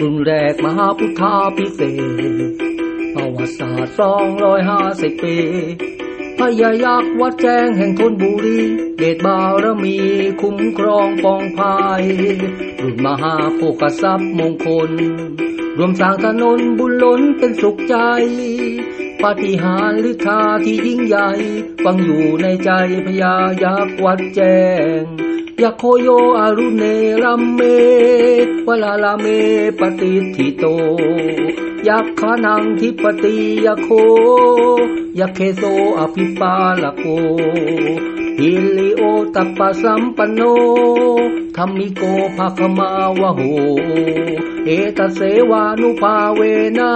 รุ่นแรกมหาพุทธาพิเศษกประวัติศาสตร์สองร้อยห้าสิบปีพญายักษ์วัดแจ้งแห่งธนบุรีเดชบารมีคุ้มครองปองภายรุ่นมหาโภคทรัพย์มงคล รวมสร้างถนนบุญล้นเป็นสุขใจ ปาฏิหาริย์ฤทธาที่ยิ่งใหญ่ ฟังอยู่ในใจพญายักษ์วัดแจ้ง ยะโคโยอารุเนรัมเมวลาลาเมปฏิทิโต ยักขานังทิปติยะโคยะเคโสอภิปาลโกฮิลิโอตัปปะสัมปันโนธรรมิโกภาคมาวะโห เอตเสวานุภาเวนะ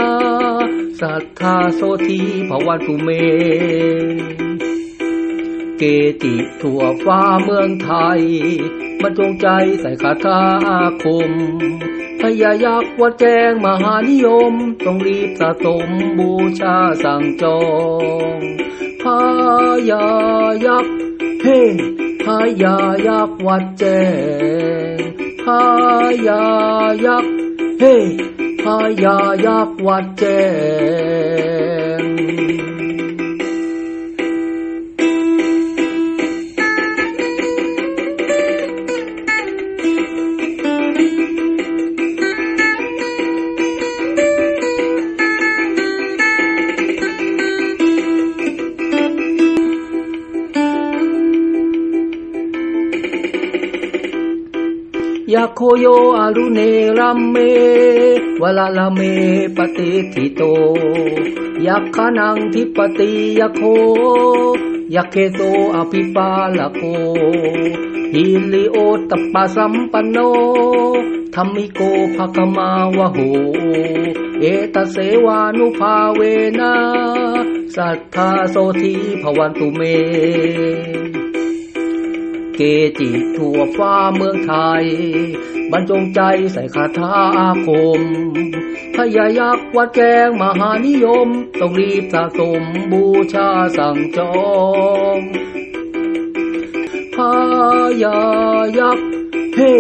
สัทธาโสทีภวันตุเม เกจิทั่วฟ้าเมืองไทยบรรจงใจใส่คาถาอาคมพญายักษ์วัดแจ้งมหานิยม ต้องรีบสะสมบูชาสั่งจองพญายักษ์เฮ้พญายักษ์วัดแจ้งพญายักษ์เฮ้พญายักษ์วัดแจ้ง ยาโคโยอารุเนรัมเมวลาลาเมปฏิทิโตยักขานังทิปติยโคยักเคโตอภิปาลโกฮิลิโอตปะสัมปันโนธรรมิโกภคมาวะโห เอตเสวานุภาเวนะสัทธาโสทีภวันตุเม เกจิทั่วฟ้าเมืองไทย บรรจงใจใส่คาถาอาคมพญายักษ์วัดแจงมหานิยม ต้องรีบสะสมบูชาสั่งจองพญายักษ์เฮ้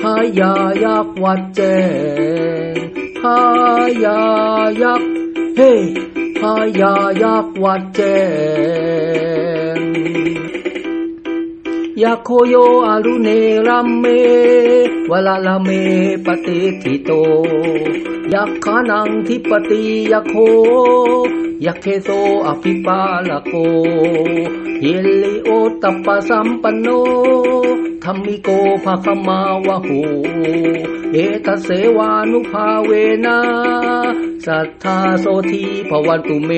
พญายักษ์วัดแจงพญายักษ์เฮ้พญายักษ์วัดแจง ยาโคโยอารุเนรัมเมวลาลาเมปฏิทิโต ยักขานังทิปติยโคยักเคโสอภิปาลโกฮิลิโอตัปปะสัมปันโนธรรมิโกภาคมาวะโหเอตเสวานุภาเวนะสัทธาโสทีภวันตุเม